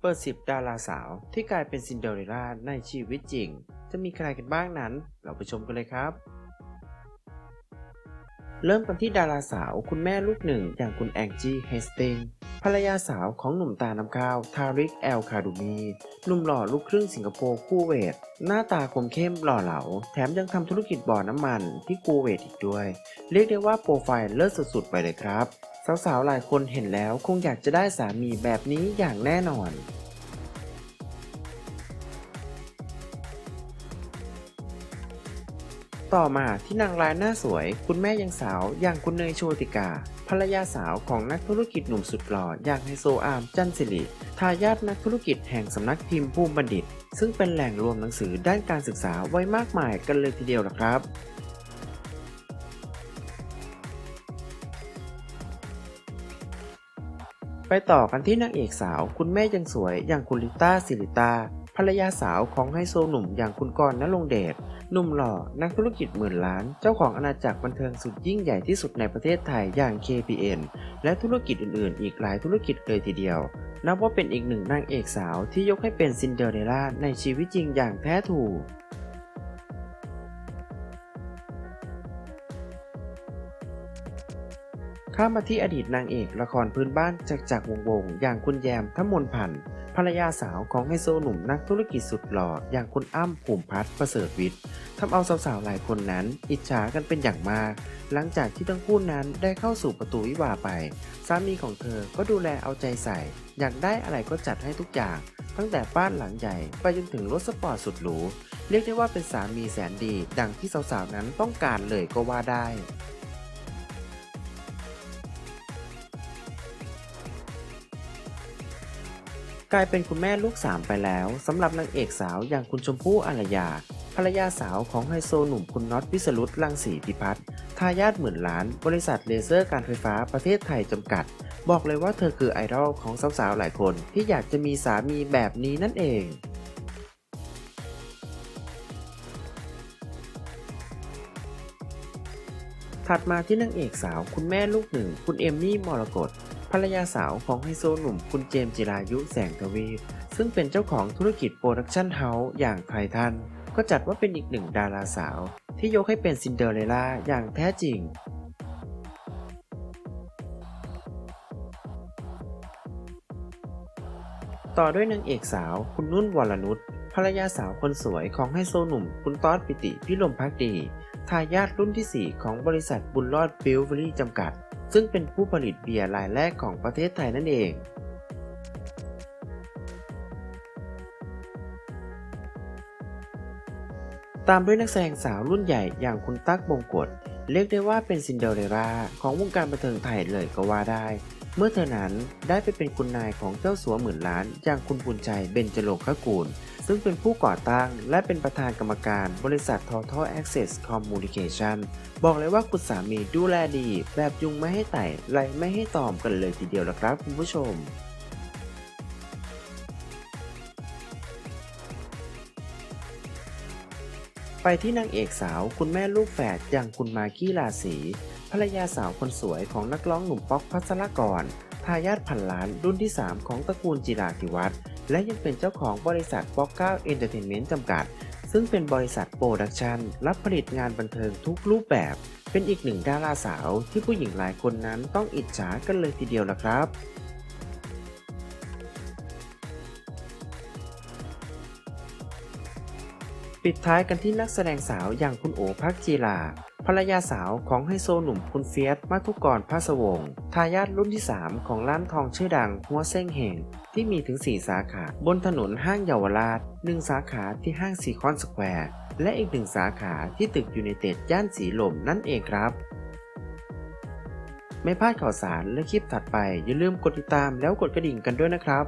เปิด10ดาราสาวที่กลายเป็นซินเดอเรลล่าในชีวิตจริง จะมีใครกันบ้างนั้น เราไปชมกันเลยครับ เริ่มกันที่ดาราสาวคุณแม่ลูกหนึ่งอย่างคุณแองจี้เฮสติงภรรยาสาวของหนุ่มตาน้ำข้าว ทาริกแอลคาดูมีหนุ่มหล่อลูกครึ่งสิงคโปร์คูเวต หน้าตาคมเข้มหล่อเหลา แถมยังทำธุรกิจบ่อน้ำมันที่คูเวตอีกด้วย เรียกได้ว่าโปรไฟล์เลิศสุดๆไปเลยครับ สาวๆ หลายคนเห็นแล้วคงอยากจะได้สามีแบบนี้อย่างแน่นอน ต่อมาที่นางร้ายหน้าสวย คุณแม่ยังสาวอย่างคุณเนยโชติกา ภรรยาสาวของนักธุรกิจหนุ่มสุดหล่ออย่างไฮโซอาร์มจันสิริทายาทนักธุรกิจแห่งสำนักพิมพ์ภูมิบัณฑิต ซึ่งเป็นแหล่งรวมหนังสือด้านการศึกษาไว้มากมายกันเลยทีเดียวละครับ ไปต่อกันที่นางเอกสาว คุณแม่ยังสวยอย่างคุณลิต้าสิริตาภรรยาสาวของไฮโซหนุ่มอย่างคุณกรณ์ณรงเดชหนุ่มหล่อ นักธุรกิจหมื่นล้าน เจ้าของอาณาจักรบันเทิงสุดยิ่งใหญ่ที่สุดในประเทศไทยอย่าง KPN และธุรกิจอื่นๆ อีกหลายธุรกิจเลยทีเดียว นับว่าเป็นอีกหนึ่งนางเอกสาวที่ยกให้เป็นซินเดอเรลล่าในชีวิตจริงอย่างแท้ถูก ข้ามมาที่อดีตนางเอกละครพื้นบ้านจากจากวงวง อย่างคุณแยมทัมมนพันธ์ภรรยาสาวของไฮโซหนุ่มนักธุรกิจสุดหล่ออย่างคุณอ้ำภูมิพัฒน์ประเสริฐวิทย์ทำเอาสาวๆหลายคนนั้น อิจฉากันเป็นอย่างมาก หลังจากที่ทั้งคู่นั้นได้เข้าสู่ประตูวิวาไป สามีของเธอก็ดูแลเอาใจใส่ อยากได้อะไรก็จัดให้ทุกอย่าง ตั้งแต่บ้านหลังใหญ่ไปจนถึงรถสปอร์ตสุดหรูเรียกได้ว่าเป็นสามีแสนดี ดังที่สาวๆนั้นต้องการเลยก็ว่าได้ กลายเป็นคุณแม่ลูกสามไปแล้วสำหรับนางเอกสาวอย่างคุณชมพู่อารยา ภรรยาสาวของไฮโซหนุ่มคุณน็อตวิสรุตลังสีพิพัฒน์ทายาทหมื่นล้าน บริษัทเลเซอร์การไฟฟ้าประเทศไทยจำกัด บอกเลยว่าเธอคือไอดอลของสาวๆหลายคนที่อยากจะมีสามีแบบนี้นั่นเองถัดมาที่นางเอกสาวคุณแม่ลูกหนึ่ง คุณเอมมี่มรกต ภรรยาสาวของไฮโซหนุ่มคุณเจมส์จิรายุแสงทวีปซึ่งเป็นเจ้าของธุรกิจโปรดักชั่นเฮาส์อย่างไททันก็จัดว่าเป็นอีกหนึ่งดาราสาว ที่ยกให้เป็นซินเดอเรลล่าอย่างแท้จริงต่อด้วยนางเอกสาวคุณนุ่นวรนุชภรรยาสาวคนสวยของไฮโซหนุ่ม คุณต๊อดปิติพิลมพักดี ทายาทรุ่นที่ 4 ของบริษัทบุญรอดบิลเวอรี่จำกัด ซึ่งเป็นผู้ผลิตเบียร์รายแรกของประเทศไทยนั่นเอง ตามด้วยนักแสดงสาวรุ่นใหญ่อย่างคุณตั๊กบงกฎเรียกได้ว่าเป็นซินเดอเรลล่าของวงการบันเทิงไทยเลยก็ว่าได้ เมื่อเธอนั้นได้ไปเป็นคุณนายของเจ้าสัวหมื่นล้าน อย่างคุณบุญใจเบญจโลกกูล ซึ่งเป็นผู้ก่อตั้งและเป็นประธานกรรมการบริษัท Total Access Communication บอกเลยว่าคุณสามีดูแลดี แบบยุงไม่ให้ไต่ไล่ไม่ให้ตอมกันเลยทีเดียวละครับคุณผู้ชมไปที่นางเอกสาวคุณแม่ลูกแฝดอย่างคุณมากกี้ราศี ภรรยาสาวคนสวยของนักร้องหนุ่มป๊อกพัสรกร ทายาทพันล้านรุ่นที่ 3 ของตระกูลจิราธิวัฒน์และยังเป็นเจ้าของบริษัทป๊อกเก้าเอนเตอร์เทนเมนต์จำกัด ซึ่งเป็นบริษัทโปรดักชันรับผลิตงานบันเทิงทุกรูปแบบ เป็นอีกหนึ่งดาราสาวที่ผู้หญิงหลายคนนั้นต้องอิจฉากันเลยทีเดียวละครับปิดท้ายกันที่นักแสดงสาวอย่างคุณโอภักจีลา ภรรยาสาวของไฮโซหนุ่มคุณเฟียสมาทุกรภาสวงศ์ทายาทรุ่นที่ 3 ของร้านทองชื่อดังหัวเซ้งเฮงที่มีถึง 4 สาขา บนถนนห้างเยาวราช 1 สาขาที่ห้างซีคอนสแควร์ และอีกหนึ่งสาขาที่ตึกยูไนเต็ดย่านสีลมนั่นเองครับไม่พลาดข่าวสารและคลิปถัดไปอย่าลืมกดติดตามแล้วกดกระดิ่งกันด้วยนะครับ